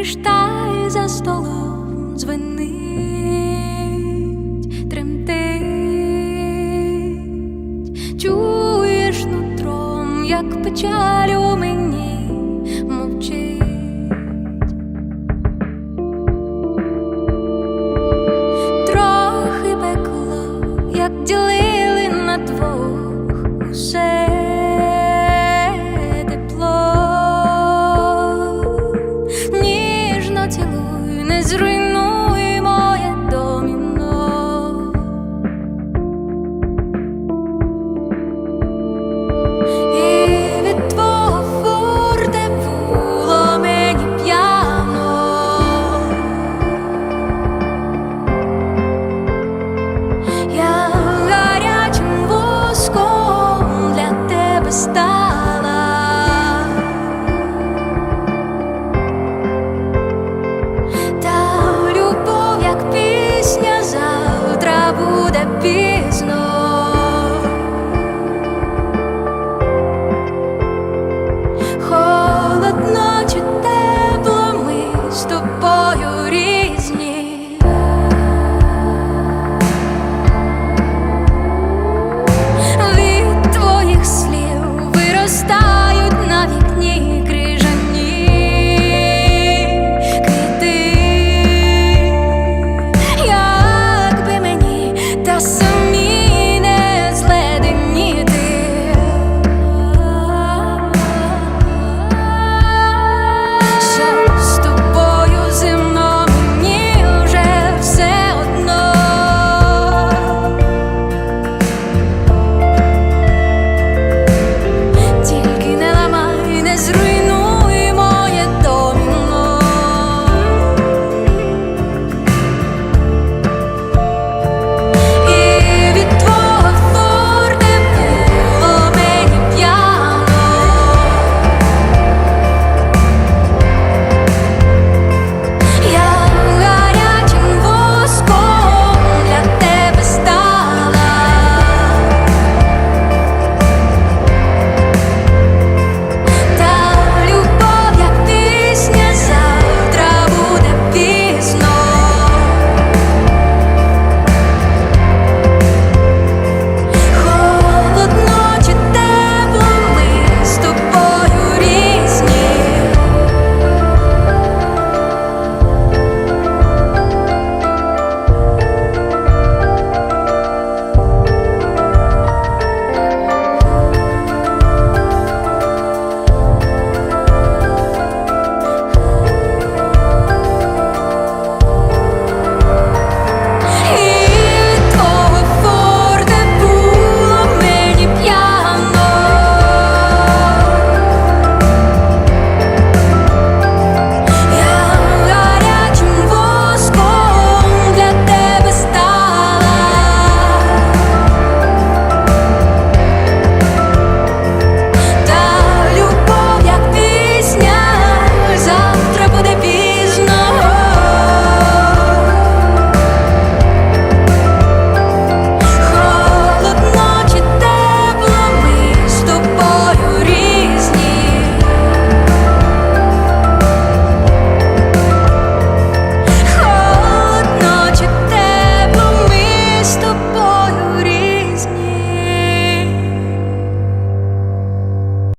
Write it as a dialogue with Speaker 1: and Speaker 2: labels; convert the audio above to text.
Speaker 1: кришталь за столом дзвенить, тремтить, чуєш нутром, як печаль у мені.